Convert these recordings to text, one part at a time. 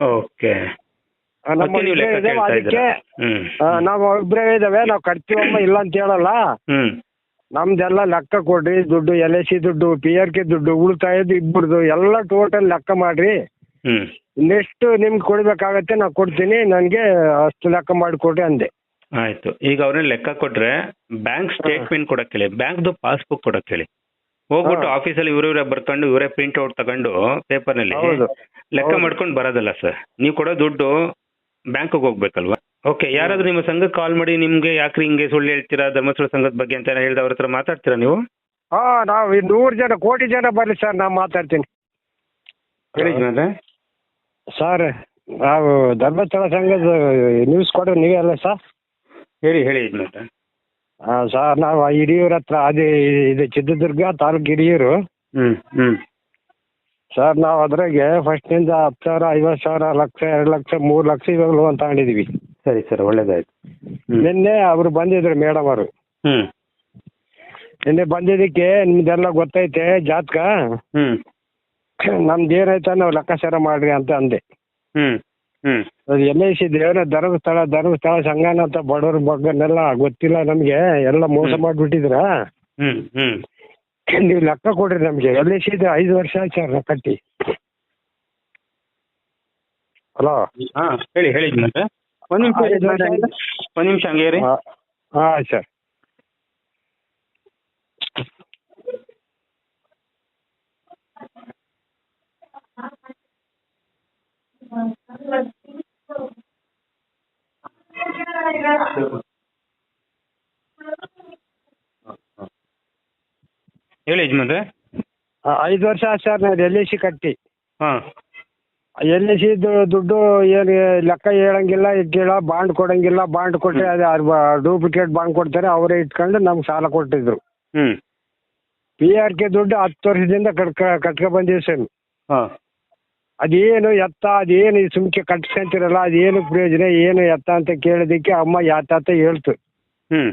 Okay. ಆ, ನಮ್ಮ ಮತ್ತೆ ನೀವು ಇಬ್ರೇ ಲೆಕ್ಕ ಇದಾವೆ, ಕೇಳ್ತಾ ಅದಕ್ಕೆ ಇದ್ದೀರಾ? ಹ್ಮ್. ನಾವು ಇಬ್ರೇ ಇದಾವೆ ನಾವು ಕಟ್ತೀವಮ್ಮ ಇಲ್ಲ ಅಂತ ಹೇಳಲ್ಲ. ಹ್ಮ್. ನಮ್ದೆಲ್ಲ ಲೆಕ್ಕ ಕೊಡ್ರಿ ದುಡ್ಡು ಎಲ್ ಐ ಸಿ ದುಡ್ಡು ಪಿ ಆರ್ ಕೆ ದುಡ್ಡು ಉಳಿತಾಯದ್ದು ಇಬ್ಬರದು ಎಲ್ಲ ಟೋಟಲ್ ಲೆಕ್ಕ ಮಾಡ್ರಿ. ಹ್ಮ್. ನೆಕ್ಸ್ಟ್ ನಿಮ್ಗೆ ಕೊಡ್ಬೇಕಾಗತ್ತೆ ನಾ ಕೊಡ್ತೀನಿ ನನಗೆ ಅಷ್ಟು ಲೆಕ್ಕ ಮಾಡಿ ಕೊಡ್ರಿ ಅಂದೆ. ಆಯ್ತು. ಈಗ ಅವ್ರನ್ನ ಲೆಕ್ಕ ಕೊಟ್ರೆ ಬ್ಯಾಂಕ್ ಸ್ಟೇಟ್ಮೆಂಟ್ ಕೊಡಕ್ ಹೇಳಿ ಬ್ಯಾಂಕ್ದು ಪಾಸ್ಬುಕ್ ಕೊಡಕ್ ಹೇಳಿ. ಹೋಗ್ಬಿಟ್ಟು. ಆಫೀಸಲ್ಲಿ ಇವ್ರ ಇವರೇ ಬರ್ಕೊಂಡು ಇವರೇ ಪ್ರಿಂಟ್ ಔಟ್ ತಗೊಂಡು ಪೇಪರ್ನಲ್ಲಿ ಹೌದು ಲೆಕ್ಕ ಹೌದು. ಮಾಡ್ಕೊಂಡು ಬರೋದಲ್ಲ ಸರ್ ನೀವು ಕೊಡೋ ದುಡ್ಡು ಬ್ಯಾಂಕ್ಗೆ ಹೋಗ್ಬೇಕಲ್ವಾ ಓಕೆ ಯಾರಾದ್ರೂ ನಿಮ್ಮ ಸಂಘಕ್ಕೆ ಕಾಲ್ ಮಾಡಿ ನಿಮ್ಗೆ ಯಾಕ್ರಿ ಹಿಂಗೆ ಸುಳ್ಳು ಹೇಳ್ತೀರಾ ಧರ್ಮಸ್ಥಳ ಸಂಘದ ಬಗ್ಗೆ ಅಂತ ಹೇಳ್ದ ಅವ್ರ ಹತ್ರ ಮಾತಾಡ್ತೀರಾ ನೀವು ಹಾ ನಾವು ಈ ನೂರು ಜನ ಕೋಟಿ ಜನ ಬರ್ಲಿ ಸರ್ ನಾನು ಮಾತಾಡ್ತೀನಿ ಹೇಳಿ. ಸರ್ ನಾವು ಧರ್ಮಸ್ಥಳ ಸಂಘದ ನ್ಯೂಸ್ ಕೊಡೋ ನೀವೇ ಅಲ್ಲ ಸರ್ ಹೇಳಿ ಹೇಳಿ ಯಜಮಾನ್ರೆ. ಹಾಂ ಸರ್ ನಾವು ಹಿರಿಯೂರ ಹತ್ರ ಅದೇ ಇದು ಚಿತ್ರದುರ್ಗ ತಾಲೂಕು ಹಿರಿಯೂರು. ಹ್ಮ್ ಹ್ಮ್. ಸರ್ ನಾವು ಅದ್ರಾಗೆ ಫಸ್ಟ್ನಿಂದ ಹತ್ತು ಸಾವಿರ ಐವತ್ತು ಸಾವಿರ ಲಕ್ಷ ಎರಡು ಲಕ್ಷ ಮೂರು ಲಕ್ಷ ಇವಾಗ ಲೋನ್ ತಗೊಂಡಿದ್ದೀವಿ ಸರಿ ಸರ್ ಒಳ್ಳೇದಾಯ್ತು. ನಿನ್ನೆ ಅವರು ಬಂದಿದ್ರು ಮೇಡಮ್ ಅವರು. ಹ್ಮ್. ನಿನ್ನೆ ಬಂದಿದ್ದಕ್ಕೆ ನಿಮ್ದೆಲ್ಲ ಗೊತ್ತೈತೆ ಜಾತಕ? ಹ್ಮ್. ನಮ್ದು ಏನೈತೆ ನಾವು ಲೆಕ್ಕಾಚಾರ ಮಾಡ್ರಿ ಅಂತ ಅಂದೆ. ಹ್ಮ್. ಹ್ಮ್. ಎಲ್ ಐ ಸಿ ದೇವರ ಧರ್ಮಸ್ಥಳ ಧರ್ಮಸ್ಥಳ ಸಂಘನ ಅಂತ ಬಡವ್ರ ಬಗ್ಗನೆಲ್ಲ ಗೊತ್ತಿಲ್ಲ ನಮ್ಗೆ ಎಲ್ಲ ಮೋಸ ಮಾಡ್ಬಿಟ್ಟಿದ್ರ ಮಾಡಿಬಿಟ್ಟಿದ್ರ? ಹ್ಮ್ ಹ್ಮ್. ನೀವು ಲೆಕ್ಕ ಕೊಡ್ರಿ ನಮ್ಗೆ ಎಲ್ ಐ ಸಿ ಐದು ವರ್ಷ ಆಯ್ತು ಸರ್ ಕಟ್ಟಿ. ಹಲೋ? ಹಾ ಹೇಳಿ ಹೇಳಿ ಯಜಮಾನ್ರೆ. ಒಂದ್ ನಿಮಿಷ ಐದು ವರ್ಷ ಆಯ್ತು. ಒಂದ್ ನಿಮಿಷ ಹಂಗೆ ಇರಿ. ಹಾಂ ಹಾಂ ಸರ್. ಹೇಳಿ ಯಜಮಾನ್ರೆ? ಆ, ಐದು ವರ್ಷ ಆಯ್ತು ಸರ್ ನಾನು ಎಲ್ ಐ ಸಿ ಕಟ್ಟಿ. ಹಾ. ಎಲ್ ಐ ಸಿ ದುಡ್ಡು ಏನು ಲೆಕ್ಕ ಹೇಳಂಗಿಲ್ಲ ಇಟ್ಟಿಲ್ಲ ಬಾಂಡ್ ಕೊಡಂಗಿಲ್ಲ ಬಾಂಡ್ ಕೊಟ್ಟರೆ ಅದು ಡೂಪ್ಲಿಕೇಟ್ ಬಾಂಡ್ ಕೊಡ್ತಾರೆ ಅವರೇ ಇಟ್ಕೊಂಡು ನಮ್ಗೆ ಸಾಲ ಕೊಟ್ಟಿದ್ರು. ಹ್ಮ್. ಪಿ ಆರ್ ಕೆ ದುಡ್ಡು ಹತ್ತು ವರ್ಷದಿಂದ ಕಟ್ಕ ಕಟ್ಕೊ ಬಂದಿವಿ ಸರ್ ಹಾ. ಅದೇನು ಎತ್ತ ಅದೇನು ಈ ಸುಮ್ಕೆ ಕಟ್ಸ್ಕೊಂತಿರಲ್ಲ ಅದೇನು ಪ್ರಯೋಜನ ಏನು ಎತ್ತ ಅಂತ ಕೇಳಿದಕ್ಕೆ ಅಮ್ಮ ಯಾತಾತ ಹೇಳ್ತು. ಹ್ಮ್.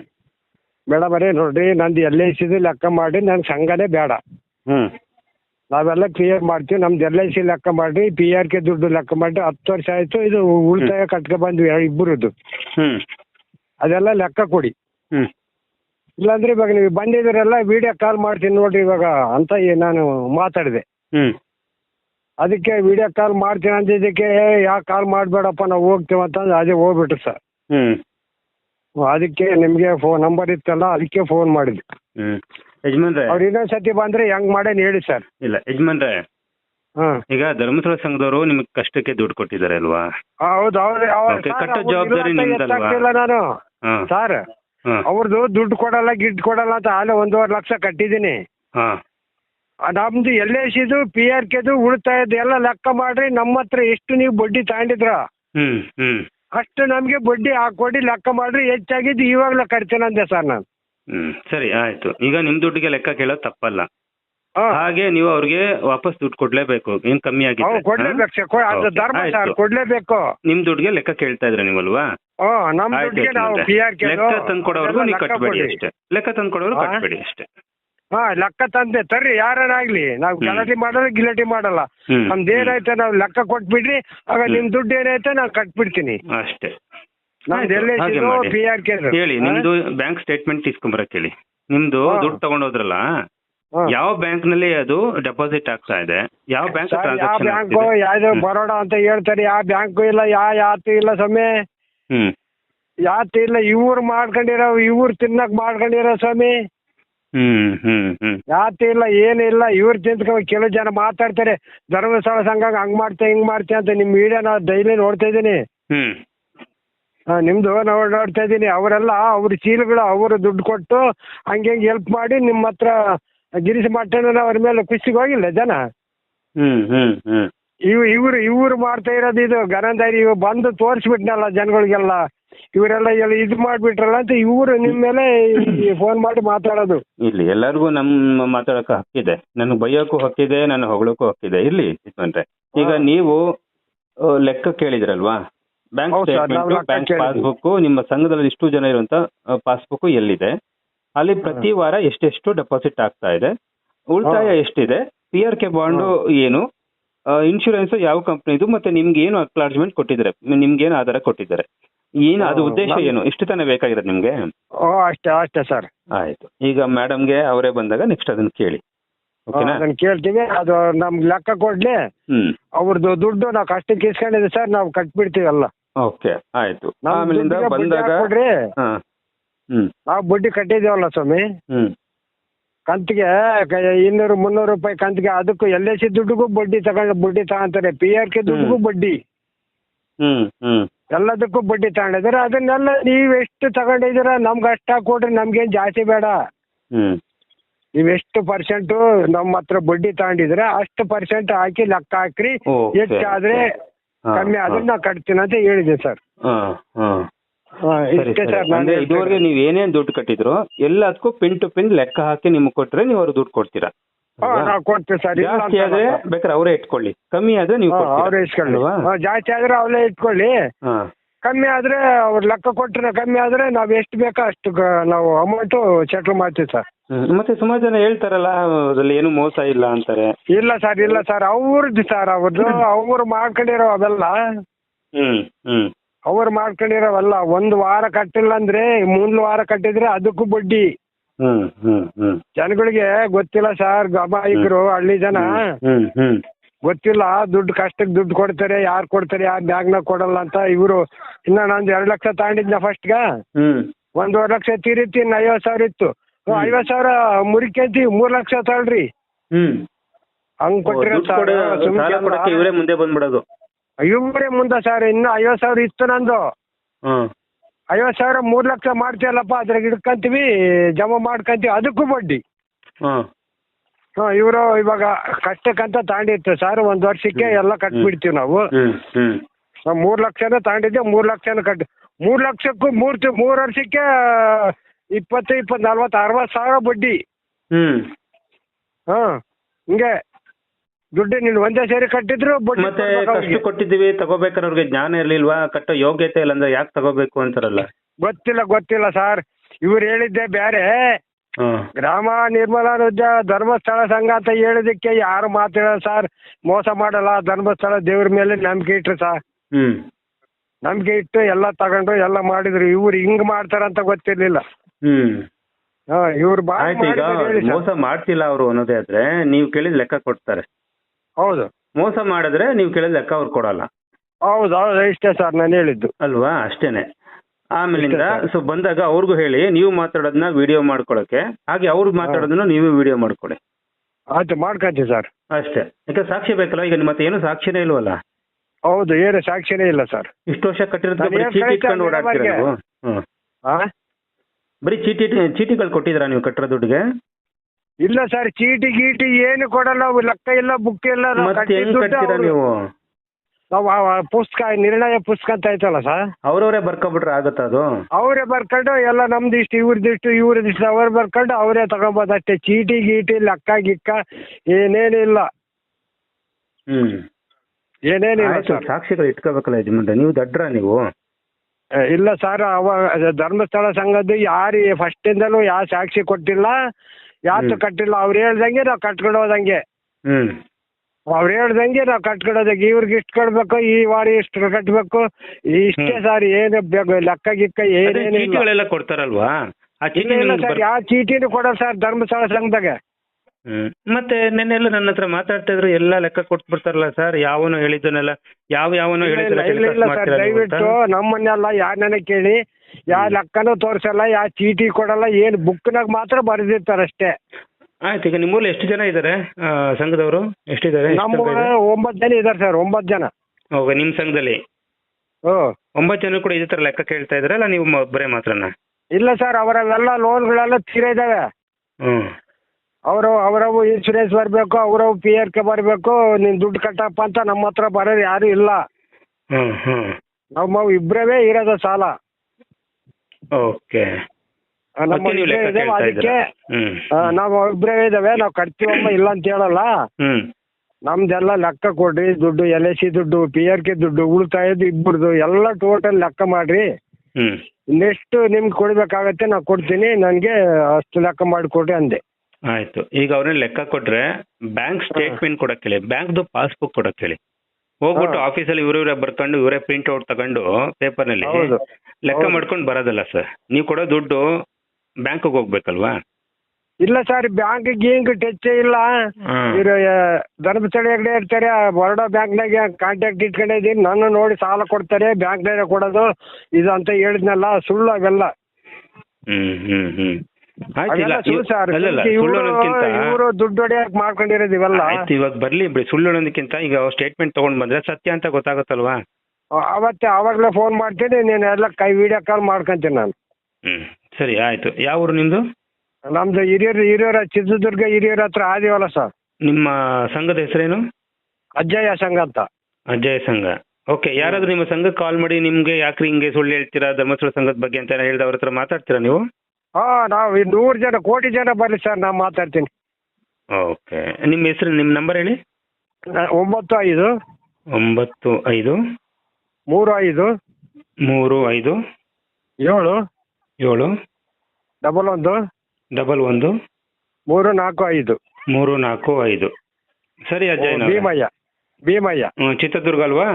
ಮೇಡಮ್ ಅರೇ ನೋಡ್ರಿ ನಂದು ಎಲ್ ಐ ಸಿದು ಲೆಕ್ಕ ಮಾಡಿ ನನ್ಗೆ ಸಂಘನೇ ಬೇಡ. ಹ್ಮ್. ನಾವೆಲ್ಲ ಕ್ಲಿಯರ್ ಮಾಡ್ತೀವಿ ನಮ್ದು ಎಲ್ ಐ ಸಿ ಲೆಕ್ಕ ಮಾಡಿ ಪಿ ಆರ್ ಕೆ ದುಡ್ಡು ಲೆಕ್ಕ ಮಾಡಿ ಹತ್ತು ವರ್ಷ ಆಯ್ತು ಇದು ಉಳಿತಾಯ ಕಟ್ಕೊ ಬಂದ್ವಿ ಇಬ್ಬರದ್ದು. ಹ್ಮ್. ಅದೆಲ್ಲ ಲೆಕ್ಕ ಕೊಡಿ. ಹ್ಮ್. ಇಲ್ಲಾಂದ್ರೆ ಇವಾಗ ನೀವು ಬಂದಿದ್ದೀರಲ್ಲ ವಿಡಿಯೋ ಕಾಲ್ ಮಾಡ್ತೀನಿ ನೋಡ್ರಿ ಇವಾಗ ಅಂತ ಈ- ನಾನು ಮಾತಾಡಿದೆ. ಹ್ಮ್. ಅದಕ್ಕೆ ವಿಡಿಯೋ ಕಾಲ್ ಮಾಡ್ತೀನಿ ಅಂದಿದ್ದಕ್ಕೆ ಯಾಕೆ ಕಾಲ್ ಮಾಡಬೇಡಪ್ಪ ನಾವು ಹೋಗ್ತೀವಿ ಅಂತಂದು ಅದೇ ಹೋಗ್ಬಿಟ್ರು ಸರ್ ಹ್ಮ್. ಅದಕ್ಕೆ ನಿಮಗೆ ಫೋನ್ ನಂಬರ್ ಇತ್ತಲ್ಲ ಅದಕ್ಕೆ ಫೋನ್ ಮಾಡಿದ್ವಿ. ಹ್ಮ್. ಯಜಮಾನ್ರೆ. ಅವ್ರು ಇನ್ನೊಂದು ಸತಿ ಬಂದರೆ ಹೆಂಗ್ ಮಾಡೇನು ಹೇಳಿ ಸರ್ ಇಲ್ಲ ಯಜಮಾನ್ರೆ. ಹಾಂ. ಈಗ ಧರ್ಮಸ್ಥಳ ಸಂಘದವರು ನಿಮಗೆ ಕಷ್ಟಕ್ಕೆ ದುಡ್ಡು ಕೊಟ್ಟಿದ್ದಾರೆ ಅಲ್ವಾ? ಹೌದು ಹೌದು Okay, ಕಟ್ಟೋ ಜವಾಬ್ದಾರಿ ನಿಮ್ದಲ್ವಾ? ನಾನು. ಹಾ. ಸರ್ ಹಾ. ಅವ್ರದ್ದು ದುಡ್ಡು ಕೊಡಲ್ಲ ಗಿಡ್ ಕೊಡಲ್ಲ ಅಂತ ಆಲೆ ಒಂದೂವರೆ ಲಕ್ಷ ಕಟ್ಟಿದ್ದೀನಿ. ಹಾ. ನಮ್ದು ಎಲ್ ಐ ಸಿದು ಪಿ ಆರ್ ಕೆದು ಉಳಿತಾಯದ್ದು ಎಲ್ಲ ಲೆಕ್ಕ ಮಾಡ್ರಿ ನಮ್ಮ ಹತ್ರ ಎಷ್ಟು ನೀವು ಬಡ್ಡಿ ತಗೊಂಡಿದ್ರ ಹ್ಮ್ ಹ್ಮ್. ಅಷ್ಟು ನಮ್ಗೆ ಬಡ್ಡಿ ಹಾಕೊಡಿ ಲೆಕ್ಕ ಮಾಡ್ರಿ ಹೆಚ್ಚಾಗಿದ್ದು ಇವಾಗಲೇ ಅಂದೆ ಸರ್ ನಾನು. ಹ್ಮ್ ಸರಿ ಆಯ್ತು. ಈಗ ನಿಮ್ ದುಡ್ಡಿಗೆ ಲೆಕ್ಕ ಕೇಳೋ ತಪ್ಪಲ್ಲ. ಹಾಂ. ಹಾಗೆ ನೀವು ಅವ್ರಿಗೆ ವಾಪಸ್ ದುಡ್ಡು ಕೊಡ್ಲೇಬೇಕು ಏನ್ ಕಮ್ಮಿ ಹೌದು ಆಗಿದೆ ಕೊಡ್ಲೇಬೇಕು ಸರ್ ಕೊ- ಅದು Okay, ಧರ್ಮ ಸರ್ ಕೊಡ್ಲೇಬೇಕು. ನಿಮ್ ದುಡ್ಡಿಗೆ ಲೆಕ್ಕ ಕೇಳ್ತಾ ಇದ್ರ ನೀವಲ್ವಾ? ಹ್ಮ್ ನಮ್ಮ ಆಯ್ತು ದುಡ್ಡಿಗೆ ನಾವು ಯಜಮಾನ್ರೆ. ಪಿ ಆರ್ ಕೆ ಲೆಕ್ಕ ತಂದ್ಕೊಡೋರ್ಗು ನೀವು ಕಟ್ಬೇಡಿ ಅಷ್ಟೇ. ಲೆಕ್ಕ ತಂದ್ಕೊಡೋರು ಹಾ? ಕಟ್ಬೇಡಿ ಅಷ್ಟೇ. ಹಾ ಲೆಕ್ಕ ತಂದೆ. ತರ್ರಿ ಯಾರನ್ನಾಗ್ಲಿ ನಾವು. ಗಲಾಟೆ ಮಾಡಲ್ಲ ಗಿಲಾಟಿ ಮಾಡಲ್ಲ. ಹ್ಮ್. ನಮ್ದು ಏನೈತೆ ನಾವು ಲೆಕ್ಕ ಕೊಟ್ಬಿಡ್ರಿ. ಆಗ. ನಿಮ್ ದುಡ್ಡು ಏನೈತೆ ನಾನು ಕಟ್ಬಿಡ್ತೀನಿ. ಅಷ್ಟೇ. ನಮ್ದು ಎಲ್ ಹಾಗೆ. ಪಿ ಆರ್ ಹೇಳಿ ನಿಮ್ದು ಬ್ಯಾಂಕ್ ಸ್ಟೇಟ್ಮೆಂಟ್ ಇಸ್ಕೊಂಬರಕ್ ಹೇಳಿ. ನಿಮ್ದು ಹಾ. ದುಡ್ಡು ತಗೊಂಡೋದ್ರಲ್ಲ ಯಾವ ಬ್ಯಾಂಕ್ನಲ್ಲಿ ಅದು ಡೆಪಾಸಿಟ್ ಆಗ್ತಾ ಇದೆ? ಯಾವ ಬ್ಯಾಂಕ್ ಯಾವ ಟ್ರಾನ್ಸಾಕ್ಷನ್ ಬ್ಯಾಂಕು ಆಗ್ತಿದೆ ಯಾವ್ದು. ಬರೋಡ ಅಂತ ಹೇಳ್ತಾರೆ. ಯಾವ ಬ್ಯಾಂಕ್ ಇಲ್ಲ ಯಾ ಯಾತು ಇಲ್ಲ ಸ್ವಾಮಿ. ಹ್ಮ್. ಯಾತು ಇಲ್ಲ ಇವ್ರು ಮಾಡ್ಕೊಂಡಿರೋ ಇವ್ರು ತಿನ್ನಕ್ ಮಾಡ್ಕೊಂಡಿರೋ ಸ್ವಾಮಿ. ಹ್ಮ್ ಹ್ಮ್ ಹ್ಮ್. ಏನು ಇಲ್ಲ ಏನಿಲ್ಲ ಇವ್ರು ತಿಂತ್ಕೊ ಕೆಲವು ಜನ ಮಾತಾಡ್ತಾರೆ. ಧರ್ಮಸ್ಥಳ ಸಂಘ ಹಂಗ್ ಮಾಡ್ತೆ ಹಿಂಗ್ ಮಾಡ್ತೆ ಅಂತ ನಿಮ್ ವಿಡಿಯೋ ನಾ ಡೈಲಿ ನೋಡ್ತಾ ಇದ್ದೀನಿ. ಹ್ಮ್. ಹಾ, ನಿಮ್ದು ನಾವು ನೋಡ್ತಾ ಇದ್ದೀನಿ. ಅವರೆಲ್ಲ ಅವ್ರ ಚೀಲಗಳು ಅವರು ದುಡ್ಡು ಕೊಟ್ಟು ಹಂಗೆ ಹಿಂಗೆ ಹೆಲ್ಪ್ ಮಾಡಿ ನಿಮ್ಮ ಹತ್ರ ಗಿರಿಸಿ ಮಟ್ಟನ ಅವ್ರ ಮೇಲೆ ಖುಷಿಗೆ ಹೋಗಿಲ್ಲ ಜನ? ಹ್ಮ್ ಹ್ಮ್ ಹ್ಮ್. ಇವ್ ಇವ್ರು ಇವ್ರು ಮಾಡ್ತಾ ಇರೋದು ಇದು ಗನಂದಾರಿ ಇವ್ ಬಂದು ತೋರಿಸ್ಬಿಟ್ನಲ್ಲ ಜನಗಳಿಗೆಲ್ಲ. ಇವರೆಲ್ಲ ಎಲ್ಲ ಇದು ಮಾಡ್ಬಿಟ್ರಲ್ಲ ಅಂತ ಇವರು ನಿಮ್ ಮೇಲೆ ಫೋನ್ ಮಾಡಿ ಮಾತಾಡೋದು. ಇಲ್ಲಿ ಎಲ್ಲರಿಗೂ ನಮ್ಮ ಮಾತಾಡಕ ಹಕ್ಕಿದೆ. ನನಗೆ ಬೈಯೋಕ್ಕೂ ಹಕ್ಕಿದೆ ನನ್ನ ಹೊಗಳಕ್ಕೂ ಹಕ್ಕಿದೆ. ಇರ್ಲಿ ಯಜಮಾನ್ರೆ ಈಗ ನೀವು ಆ, ಲೆಕ್ಕ ಕೇಳಿದ್ರಲ್ವಾ? ಬ್ಯಾಂಕ್ ಹೌದು ಸರ್, ನಾವು ಸ್ಟೇಟ್ಮೆಂಟ್ ಲೆಕ್ಕ ಬ್ಯಾಂಕ್ ಕೇಳಿದ್ವಿ. ಪಾಸ್ಬುಕ್ ನಿಮ್ಮ ಸಂಘದಲ್ಲಿ ಇಷ್ಟು ಜನ ಇರುವಂತ ಪಾಸ್ಬುಕ್ ಎಲ್ಲಿದೆ? ಅಲ್ಲಿ ಪ್ರತಿ ವಾರ ಎಷ್ಟೆಷ್ಟು ಡೆಪಾಸಿಟ್ ಆಗ್ತಾ ಇದೆ? ಉಳಿತಾಯ ಹಾ. ಎಷ್ಟಿದೆ? ಪಿ ಆರ್ ಕೆ ಬಾಂಡು ಏನು? ಇನ್ಶೂರೆನ್ಸ್ ಯಾವ ಕಂಪ್ನಿದು ಮತ್ತೆ ನಿಮ್ಗೆ ಏನು ಅಕ್ಲಾರ್ಜ್ಮೆಂಟ್ ಕೊಟ್ಟಿದ್ದಾರೆ? ನಿಮ್ಗೆ ಏನು ಆಧಾರ ಕೊಟ್ಟಿದ್ದಾರೆ? ಏನು ಅದು ಉದ್ದೇಶ ಏನು? ಇಷ್ಟು ತಾನೇ ಬೇಕಾಗಿರೋದು ನಿಮ್ಗೆ? ಓ ಅಷ್ಟೇ ಅಷ್ಟೇ ಸರ್. ಆಯ್ತು. ಈಗ ಮೇಡಮ್ಗೆ ಅವರೇ ಬಂದಾಗ ನೆಕ್ಸ್ಟ್ ಅದನ್ನ ಕೇಳಿ. ಓಕೆನಾ? ಅದನ್ನ ಕೇಳ್ತೀವಿ. ಅದು ನಮ್ಗೆ ಲೆಕ್ಕ ಕೊಡ್ಲಿ. ಹ್ಮ್. ಅವ್ರದ್ದು ದುಡ್ಡು ನಾವು ಕಷ್ಟಕ್ಕೆ ಇಸ್ಕೊಂಡಿದ್ವಿ ಸರ್ ನಾವು ಕಟ್ಬಿಡ್ತೀವಲ್ಲ. ಓಕೆ ಆಯ್ತು. ನಮ್ ಆಮೇಲಿಂದ ದುಡ್ಡಿಗೆ ಬಡ್ಡಿ ಬಂದಾಗ ಹಾಕ್ಕೊಡ್ರಿ ಹಾ. ಹ್ಮ್. ನಾವು ಬಡ್ಡಿ ಕಟ್ಟಿದೀವಲ್ಲ ಸ್ವಾಮಿ. ಹ್ಮ್. ಕಂತಿಗೆ ಕ- ಇನ್ನೂರು ಮುನ್ನೂರು ರೂಪಾಯಿ ಕಂತಿಗೆ ಅದಕ್ಕೂ ಎಲ್ ಐ ಸಿ ದುಡ್ಡಿಗೂ ಬಡ್ಡಿ ತಗೊಂಡು ಬಡ್ಡಿ ತಗೊಂತಾರೆ. ಪಿ ಆರ್ ಕೆ ದುಡ್ಡಿಗೂ ಬಡ್ಡಿ. ಹ್ಮ್ ಹ್ಮ್. ಎಲ್ಲದಕ್ಕೂ ಬಡ್ಡಿ ತಗೊಂಡಿದ್ದಾರೆ. ಅದನ್ನೆಲ್ಲ ನೀವು ಎಷ್ಟು ತಗೊಂಡಿದ್ದೀರ? ನಮ್ಗೆ ಅಷ್ಟಾಗಿ ಕೊಡ್ರಿ ನಮ್ಗೇನ್ ಜಾಸ್ತಿ ಬೇಡ. ಹ್ಮ್. ನೀವು ಎಷ್ಟು ಪರ್ಸೆಂಟು ನಮ್ಮ ಹತ್ರ ಬಡ್ಡಿ ತಗೊಂಡಿದ್ರೆ ಅಷ್ಟು ಪರ್ಸೆಂಟ್ ಹಾಕಿ ಲೆಕ್ಕ ಹಾಕ್ರಿ. Okay. ಹೆಚ್ಚಾದ್ರೆ ಹಾ, ಕಮ್ಮಿ ಆದ್ರೆ ನಾ ಕಟ್ತೀನಿ ಅಂತ ಹೇಳಿದೆ ಸರ್. ಹಾ ಹಾ. ಸರಿ ಇಷ್ಟೇ ಸರಿ. ಸರ್ ನಾನು ಅಂದ್ರೆ ಇದುವರೆಗೆ ನೀವ್ ಏನೇನ್ ದುಡ್ಡು ಕಟ್ಟಿದ್ರು ಎಲ್ಲದಕ್ಕೂ ಪಿನ್ ಟು ಪಿನ್ ಲೆಕ್ಕ ಹಾಕಿ ನಿಮ್ಗೆ ಕೊಟ್ರೆ ನೀವು ಅವ್ರು ದುಡ್ಡು ಕೊಡ್ತೀರಾ? ನಾವು ಕೊಡ್ತೀವಿ ಸರ್. ಜಾಸ್ತಿ ಆದ್ರೆ. ಬೇಕಾದ್ರೆ ಅವರೇ ಇಟ್ಕೊಳ್ಳಿ. ಕಮ್ಮಿ ಆದ್ರೆ ನೀವು ಅವರೇ ಇಟ್ಕೊಳ್ಳಿ. ಅವ್ರೇ ಅಲ್ವಾ? ಹಾ, ಜಾಸ್ತಿ ಆದ್ರೆ ಅವಲೇ ಇಟ್ಕೊಳ್ಳಿ. ಹಾ. ಕಮ್ಮಿ ಆದ್ರೆ ಅವ್ರ ಲೆಕ್ಕ ಕೊಟ್ಟರೆ ಕಮ್ಮಿ ಆದ್ರೆ ನಾವ್ ಎಷ್ಟು ಬೇಕೋ ಅಷ್ಟು ಗ- ನಾವು ಅಮೌಂಟು ಸೆಟ್ಲ್ ಮಾಡ್ತೀವಿ ಸರ್. ಹ್ಮ್. ಮತ್ತೆ ಸುಮಾರು ಜನ ಹೇಳ್ತಾರಲ್ಲ ಅದ್ರಲ್ಲಿ ಏನು ಮೋಸ ಇಲ್ಲ ಅಂತಾರೆ. ಇಲ್ಲ ಸರ್ ಇಲ್ಲ ಸರ್. ಅವ್ರದ್ದು ಸರ್ ಅವ್ರದ್ದು. ಅವ್ರು ಮಾಡ್ಕೊಂಡಿರೋ ಅದಲ್ಲ. ಹ್ಮ್ ಹ್ಮ್. ಅವ್ರು ಮಾಡ್ಕೊಂಡಿರೋವಲ್ಲ. ಒಂದು ವಾರ ಕಟ್ಟಿಲ್ಲ ಅಂದ್ರೆ ಮುಂದ್ ವಾರ ಕಟ್ಟಿದ್ರೆ ಅದಕ್ಕೂ ಬಡ್ಡಿ. ಹ್ಮ್ ಹ್ಮ್ ಹ್ಮ್. ಜನಗಳಿಗೆ ಗೊತ್ತಿಲ್ಲ ಸರ್ ಗಬಾಯಿಗರು ಹಳ್ಳಿ ಜನ. ಹ್ಮ್ ಹ್ಮ್ ಗೊತ್ತಿಲ್ಲ ದುಡ್ಡು ಕಷ್ಟಕ್ಕೆ ದುಡ್ಡು ಕೊಡ್ತಾರೆ ಯಾರು ಕೊಡ್ತಾರೆ ಯಾರು ಬ್ಯಾಗ್ನ ಕೊಡಲ್ಲ ಅಂತ ಇವರು. ಇನ್ನ ನಾನು ಎರಡು ಲಕ್ಷ ತಗೊಂಡಿದ್ನ ಫಸ್ಟ್ಗ ಹ್ಮ್. ಒಂದೂವರೆ ಲಕ್ಷ ತೀರಿತ್ತು ಇನ್ನು ಐವತ್ತು ಸಾವಿರ ಇತ್ತು. ಐವತ್ತು ಸಾವಿರ ಮುರಿಕೇತಿ ಮೂರು ಲಕ್ಷ ತಗೊಳ್ರಿ. ಹ್ಮ್. ಹಂಗ್ ಕೊಟ್ಟಿರೋ ದುಡ್ಡು ಕೊಡ ಸಾಲ ಕೊಡಕ್ಕೆ ಇವರೇ ಮುಂದೆ ಬಂದ್ಬಿಡೋದು. ಇವರೇ ಮುಂದೆ ಸರ್ ಇನ್ನು ಐವತ್ತು ಸಾವಿರ ಇತ್ತು ನಂದು. ಹ್ಮ್. ಐವತ್ತು ಸಾವಿರ ಮೂರು ಲಕ್ಷ ಮಾಡ್ತೀವಲ್ಲಪ್ಪ ಅದ್ರಾಗ ಇಡ್ಕಂತೀವಿ ಜಮಾ ಮಾಡ್ಕಂತೀವಿ ಅದಕ್ಕೂ ಬಡ್ಡಿ. ಹಾಂ. ಇವರು ಇವಾಗ ಕಷ್ಟಕ್ಕಂತ ತಗೊಂಡಿರ್ತೀವಿ ಸರ್ ಒಂದು ವರ್ಷಕ್ಕೆ ಎಲ್ಲ ಕಟ್ಬಿಡ್ತೀವಿ ನಾವು. ಹ್ಮ್ ಹ್ಮ್. ನಾವು ಮೂರು ಲಕ್ಷನ ತಗೊಂಡಿದ್ದೆ ಮೂರು ಲಕ್ಷನ ಕಟ್ ಮೂರು ಲಕ್ಷಕ್ಕೂ ಮೂರು ತಿ- ಮೂರು ವರ್ಷಕ್ಕೆ ಇಪ್ಪತ್ತು ಇಪ್ಪತ್ತು ನಲ್ವತ್ತು ಅರವತ್ತು ಸಾವಿರ ಬಡ್ಡಿ. ಹ್ಮ್. ಹಾಂ ಹಿಂಗೆ ದುಡ್ಡು ನೀನು ಒಂದೇ ಸೇರಿ ಕಟ್ಟಿದ್ರು ಬಡ್ಡಿ ಮತ್ತೆ ಕೊಡ್ಬೇಕು ಕಷ್ಟ ಅವ್ರಿಗೆ. ಕೊಟ್ಟಿದ್ದೀವಿ ತಗೋಬೇಕಾದ್ರೆ ಅವ್ರಿಗೆ ಜ್ಞಾನ ಇರ್ಲಿಲ್ವಾ? ಕಟ್ಟೋ ಯೋಗ್ಯತೆ ಇಲ್ಲ ಅಂದ್ರೆ ಯಾಕೆ ತಗೋಬೇಕು ಅಂತಾರಲ್ಲ? ಗೊತ್ತಿಲ್ಲ ಗೊತ್ತಿಲ್ಲ ಸರ್. ಇವ್ರು ಹೇಳಿದ್ದೆ ಬೇರೆ ಹ್ಮ್ ಗ್ರಾಮ ನಿರ್ಮಲಾನುಜ ಧರ್ಮಸ್ಥಳ ಸಂಘ ಅಂತ ಹೇಳಿದಕ್ಕೆ ಯಾರು ಮಾತಾಡಲ್ಲ ಸರ್. ಮೋಸ ಮಾಡಲ್ಲ ಧರ್ಮಸ್ಥಳ ದೇವ್ರ ಮೇಲೆ ನಂಬಿಕೆ ಇಟ್ರು ಸರ್. ಹ್ಮ್. ನಂಬಿಕೆ ಇಟ್ಟು ಎಲ್ಲ ತಗೊಂಡ್ರು ಎಲ್ಲ ಮಾಡಿದ್ರು. ಇವ್ರು ಹಿಂಗ್ ಮಾಡ್ತಾರಂತ ಗೊತ್ತಿರ್ಲಿಲ್ಲ. ಹ್ಮ್. ಹಾ ಇವ್ರು ಬಾಳ್ ಆಯ್ತು ಈಗ ಮಾಡಿದ್ದಾರೆ ಹೇಳಿ ಸರ್. ಮೋಸ ಮಾಡ್ತಿಲ್ಲ ಅವರು ಅನ್ನೋದೇ ಆದ್ರೆ ನೀವು ಕೇಳಿದ ಲೆಕ್ಕ ಕೊಡ್ತಾರೆ. ಹೌದು. ಮೋಸ ಮಾಡಿದ್ರೆ ನೀವು ಕೇಳಿದ ಲೆಕ್ಕ ಅವ್ರು ಕೊಡಲ್ಲ. ಹೌದು ಹೌದು ಇಷ್ಟೇ ಸರ್ ನಾನು ಹೇಳಿದ್ದು. ಅಲ್ವಾ? ಅಷ್ಟೇನೆ. ಆಮೇಲಿಂದ ಸೊ ಬಂದಾಗ ಅವ್ರಿಗೂ ಹೇಳಿ ನೀವು ಮಾತಾಡೋದನ್ನ ವಿಡಿಯೋ ಮಾಡ್ಕೊಳಕ್ಕೆ. ಹಾಗೆ ಅವ್ರು ಮಾತಾಡೋದನ್ನ ನೀವು ವಿಡಿಯೋ ಮಾಡ್ಕೊಡಿ ಆಯ್ತು ಮಾಡ್ಕೊಂತೀವಿ ಸರ್. ಅಷ್ಟೇ. ಯಾಕೆ ಸಾಕ್ಷಿ ಬೇಕಲ್ಲ ಈಗ ನಿಮ್ಮ ಮತ್ತೆ ಏನು ಸಾಕ್ಷಿನೇ ಇಲ್ವಲ್ಲ? ಹೌದು ಏನು ಸಾಕ್ಷಿನೇ ಇಲ್ಲ ಸರ್. ಇಷ್ಟು ವರ್ಷ ಕಟ್ಟಿರೋದಕ್ಕೆ ನಾನು ಬರೀ ಏನ್ ಚೀಟಿ ಇಟ್ಕೊಂಡು ಓಡಾಡ್ತೀರಾ ನೀವು? ಹ್ಮ್. ಆ? ಬರೀ ಚೀಟಿ ಚೀಟಿಗಳು ಕೊಟ್ಟಿದ್ರಾ ನೀವು ಕಟ್ಟಿರೋ ದುಡ್ಡಿಗೆ? ಇಲ್ಲ ಸರ್ ಚೀಟಿ ಗೀಟಿ ಏನು ಕೊಡಲ್ಲ ಅವು ಲೆಕ್ಕ ಇಲ್ಲ ಬುಕ್ ಇಲ್ಲ ನಾವು ಮತ್ತೆ ಕಟ್ಟಿದ್ ಹೆಂಗ್ ದುಡ್ಡು ಕಟ್ತೀರಾ ಅವ್ರು- ನೀವು? ನಾವು ಆ- ಆ ಪುಸ್ತಕ ನಿರ್ಣಯ ಪುಸ್ತಕ ಅಂತ ಐತಲ್ಲ ಸರ್? ಅವ್ರವ್ರೇ ಬರ್ಕೊಬಿಟ್ರೆ ಆಗುತ್ತ ಅದು? ಅವರೇ ಬರ್ಕೊಂಡು ಎಲ್ಲ ನಮ್ದು ಇಷ್ಟು ಇವ್ರದಿಷ್ಟು ಇವ್ರದಿಷ್ಟು ಅವ್ರು ಬರ್ಕೊಂಡು ಅವರೇ ತಗೊಂಬೋದು. ಅಷ್ಟೇ ಚೀಟಿ ಗೀಟಿ ಲೆಕ್ಕ ಗಿಕ್ಕ ಏನೇನಿಲ್ಲ ಹ್ಮ್. ಏನೇನಿಲ್ಲ ಆಯ್ತು ಸರ್. ಸಾಕ್ಷಿಗಳು ಇಟ್ಕೋಬೇಕಲ್ಲ ಯಜಮಾನ್ರೆ ನೀವು ದಡ್ರ ನೀವು? ಏ, ಇಲ್ಲ ಸರ್ ಅವ ಧರ್ಮಸ್ಥಳ ಸಂಘದ್ದು ಯಾರು ಫಸ್ಟಿಂದಲೂ ಯಾವ ಸಾಕ್ಷಿ ಕೊಟ್ಟಿಲ್ಲ. ಯಾತು ಕಟ್ಟಿಲ್ಲ ಅವ್ರು ಹೇಳ್ದಂಗೆ ನಾವು ಕಟ್ಕೊಂಡು ಹೋದಂಗೆ. ಹ್ಮ್. ಅವ್ರು ಹೇಳ್ದಂಗೆ ನಾವು ಕಟ್ಕೊಂಡು ಹೋದಂಗೆ. ಇವ್ರಿಗೆ ಇಷ್ಟು ಕಟ್ಬೇಕು ಈ ವಾರ ಇಷ್ಟು ಕಟ್ಬೇಕು. ಇಷ್ಟೇ ಸಾರಿ ಏನು ಬೇಕು ಲೆಕ್ಕ ಗಿಕ್ಕ ಏನೇನು ಚೀಟಿಗಳೆಲ್ಲ ಕೊಡ್ತಾರಲ್ವಾ? ಆ ಚೀಟಿ ಇಲ್ಲ ನಿಮ್ಗೆ ಸರ್ ಬರ್- ಯಾವ ಚೀಟಿನೂ ಕೊಡಲ್ಲ ಸರ್ ಧರ್ಮಸ್ಥಳ ಸಂಘದಾಗ. ಹ್ಮ್. ಮತ್ತೆ ನೆನ್ನೆಲ್ಲ ನನ್ನ ಹತ್ರ ಮಾತಾಡ್ತಾ ಇದ್ರು ಎಲ್ಲಾ ಲೆಕ್ಕ ಕೊಟ್ಬಿಡ್ತಾರಲ್ಲ ಸರ್ ಯಾವನು ಹೇಳಿದ್ದನ್ನೆಲ್ಲ ಯಾವ ಯಾವನು ಇಲ್ಲ ಇಲ್ಲ ಹೇಳಿದ್ದೆಲ್ಲ ಇಲ್ಲ ಇಲ್ಲ ಸರ್ ಮಾಡ್ತೀರಾ ನೀವು ಅಂತ? ದಯವಿಟ್ಟು ನಮ್ಮನ್ನೆಲ್ಲ ಯಾರನ್ನ ಕೇಳಿ ಯಾವ ಲೆಕ್ಕನೂ ತೋರಿಸಲ್ಲ ಯಾವ ಚೀಟಿ ಕೊಡಲ್ಲ ಏನು ಬುಕ್ನಾಗ ಮಾತ್ರ ಬರೆದಿರ್ತಾರೆ ಅಷ್ಟೇ ಆಯ್ತು ಈಗ ನಿಮ್ಮಲ್ಲಿ ಎಷ್ಟು ಜನ ಇದ್ದಾರೆ ಸಂಘದವರು? ಎಷ್ಟಿದ್ದಾರೆ ಎಷ್ಟು ನಮ್ಮ ಸಂಘ ಇದೆ? ಒಂಬತ್ತು ಜನ ಇದ್ದಾರೆ ಸರ್ ಒಂಬತ್ತು ಜನ. ಓಕೆ ನಿಮ್ಮ ಸಂಘದಲ್ಲಿ? ಹ್ಞೂ. ಒಂಬತ್ತು ಜನ ಕೂಡ ಇದೇ ಥರ ಲೆಕ್ಕ ಕೇಳ್ತಾ ಇದ್ರಲ್ಲ ನೀವು ಮ- ಒಬ್ಬರೇ ಮಾತ್ರನಾ? ಇಲ್ಲ ಸರ್ ಅವರವೆಲ್ಲ ಲೋನ್ಗಳೆಲ್ಲ ತೀರ ಇದ್ದಾವೆ ಹ್ಮ್ ಅವರು ಅವರವು ಇನ್ಶೂರೆನ್ಸ್ ಬರಬೇಕು ಅವರವು ಪಿ ಆರ್ ಕೆ ಬರಬೇಕು ನೀನು ದುಡ್ಡು ಕಟ್ಟಪ್ಪ ಅಂತ ನಮ್ಮ ಹತ್ರ ಬರೋರು ಯಾರು ಇಲ್ಲ. ಹ್ಮ್ ಹ್ಮ್ ನಮ್ಮ ಇಬ್ಬರೇ ಇರೋದು ಸಾಲ. ಓಕೆ. ನಮ್ಮ ಅದಕ್ಕೆ ನೀವು ಇಬ್ರೇ ಲೆಕ್ಕ ಇದಾವೆ, ಕೇಳ್ತಾ ಅದಕ್ಕೆ ಇದ್ದೀರಾ? ಹ್ಮ್. ಆ, ನಾವು ಇಬ್ಬರೇ ಇದ್ದಾವೆ ನಾವು ಕಟ್ತೀವಮ್ಮ ಇಲ್ಲ ಅಂತ ಹೇಳಲ್ಲ. ಹ್ಮ್. ನಮ್ದೆಲ್ಲ ಲೆಕ್ಕ ಕೊಡ್ರಿ ದುಡ್ಡು ಎಲ್ ಐ ಸಿ ದುಡ್ಡು ಪಿ ಆರ್ ಕೆ ದುಡ್ಡು ಉಳಿತಾಯದ್ದು ಇಬ್ಬರದು ಎಲ್ಲ ಟೋಟಲ್ ಲೆಕ್ಕ ಮಾಡ್ರಿ. ಹ್ಮ್. ಇನ್ನೆಷ್ಟು ನಿಮ್ಗೆ ಕೊಡ್ಬೇಕಾಗತ್ತೆ ನಾವು ಕೊಡ್ತೀನಿ ನನಗೆ ಅಷ್ಟು ಲೆಕ್ಕ ಮಾಡಿಕೊಡ್ರಿ ಅಂದೆ. ಆಯ್ತು. ಈಗ ಅವ್ರನ್ನ ಲೆಕ್ಕ ಕೊಟ್ರೆ ಬ್ಯಾಂಕ್ ಸ್ಟೇಟ್ಮೆಂಟ್ ಕೊಡಕ್ ಹೇಳಿ ಬ್ಯಾಂಕ್ದು ಪಾಸ್ಬುಕ್ ಕೊಡಕ್ ಹೇಳಿ. ಹೋಗ್ಬಿಟ್ಟು ಆಫೀಸ್ ಆಫೀಸಲ್ಲಿ ಇವ್ರ ಇವರೇ ಬರ್ಕೊಂಡು ಇವರೇ ಪ್ರಿಂಟ್ ಔಟ್ ತಗೊಂಡು ಪೇಪರ್ನಲ್ಲಿ ಹೌದು. ಲೆಕ್ಕ ಹೌದು. ಮಾಡ್ಕೊಂಡು ಬರೋದಲ್ಲ ಸರ್ ನೀವು ಕೊಡೋ ದುಡ್ಡು ಬ್ಯಾಂಕಿಗೆ ಹೋಗ್ಬೇಕಲ್ವಾ? ಇಲ್ಲ ಸರ್ ಬ್ಯಾಂಕ್ ಗೀಂಗ್ ಟಚ್ ಇಲ್ಲ. ಇವ್ರು ಆ, ಧರ್ಮಸ್ಥಳ ಹೆಗ್ಡೆ ಇರ್ತಾರೆ ಬ್ಯಾಂಕ್ ನಾಗ ಕಾಂಟ್ಯಾಕ್ಟ್ ಇಟ್ಕೊಂಡಿದ್ದೀನಿ ನನ್ನ ನೋಡಿ ಸಾಲ ಕೊಡ್ತಾರೆ ಬ್ಯಾಂಕ್ನಾಗೆ ಕೊಡೋದು ಇದು ಅಂತ ಹೇಳಿದ್ನಲ್ಲ ಸುಳ್ಳು ಅವೆಲ್ಲ. ಹ್ಮ್ ಹ್ಮ್ ಹ್ಮ್. ಇವರು ದುಡ್ಡು ಹೊಡಿಯಕ್ ಮಾಡ್ಕೊಂಡಿರೋದು ಇವೆಲ್ಲ. ಆಯ್ತು ಇವಾಗ ಬರ್ಲಿ ಬಿಡಿ ಸುಳ್ಳು ಅನ್ನೋದಕ್ಕಿಂತ ಈಗ ಸ್ಟೇಟ್ಮೆಂಟ್ ತಗೊಂಡ್ ಬಂದ್ರೆ ಸತ್ಯ ಅಂತ ಗೊತ್ತಾಗುತ್ತಲ್ವಾ? ಅವತ್ತೆ ಅವಾಗಲೇ ಫೋನ್ ಮಾಡ್ತೀನಿ ನೀನು ಎಲ್ಲ ಕೈ ವಿಡಿಯೋ ಕಾಲ್ ಮಾಡ್ಕೊಂತೀನಿ ನಾನು. ಹ್ಮ್ ಸರಿ ಆಯ್ತು. ಯಾವ ಊರು ನಿಮ್ದು ನಮ್ದು ಹಿರಿಯರ್ ಹಿರಿಯರ ಚಿತ್ರದುರ್ಗ ಹಿರಿಯರ ಹತ್ರ ಆದಿವಲ್ಲ ಸರ್. ನಿಮ್ಮ ಸಂಘದ ಹೆಸರೇನು? ಅಜ್ಜಯ ಸಂಘ ಅಂತ. ಅಜ್ಜಯ ಸಂಘ. ಓಕೆ ಯಾರಾದ್ರೂ ನಿಮ್ಮ ಸಂಘಕ್ಕೆ ಕಾಲ್ ಮಾಡಿ ನಿಮ್ಗೆ ಯಾಕ್ರಿ ಹಿಂಗೆ ಸುಳ್ಳು ಹೇಳ್ತೀರಾ ಧರ್ಮಸ್ಥಳ ಸಂಘದ ಬಗ್ಗೆ ಅಂತ ಹೇಳಿದ ಅವ್ರ ಹತ್ರ ಮಾತಾಡ್ತೀರಾ ನೀವು? ಹಾ ನಾವು ಈ ನೂರು ಜನ ಕೋಟಿ ಜನ ಬರಲಿ ಸರ್ ನಾನು ಮಾತಾಡ್ತೀನಿ. ಓಕೆ. ನಿಮ್ಮ ಹೆಸರು ನಿಮ್ಮ ನಂಬರ್ ಹೇಳಿ? ನ- ಒಂಬತ್ತು ಐದು. ಒಂಬತ್ತು ಐದು. ಮೂರು ಐದು. ಮೂರು ಐದು. ಏಳು. ಏಳು. ಡಬಲ್ ಒಂದು. ಡಬಲ್ ಒಂದು. ಮೂರು ನಾಲ್ಕು ಐದು. ಮೂರು ನಾಲ್ಕು ಐದು. ಸರಿ ಅಜಯ್ ಭೀಮಯ್ಯ. ಭೀಮಯ್ಯ. ಚಿತ್ರದುರ್ಗ ಅಲ್ವಾ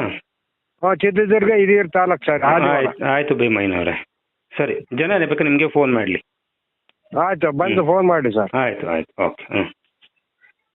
ಹಾಂ ಚಿತ್ರದುರ್ಗ ಹಿರಿಯೂರು ತಾಲೂಕು ಸರ್ ಆಯ್ತು ಆಯಿತು ಭೀಮಯ್ಯನವ್ರೆ ಸರಿ ಜನ ಬೇಕಾದ್ರೆ ನಿಮಗೆ ಫೋನ್ ಮಾಡಲಿ. ಆಯ್ತು ಬಂದು ಫೋನ್ ಮಾಡಿ ಸರ್. ಆಯ್ತು ಆಯ್ತು ಓಕೆ ಹ್ಞೂ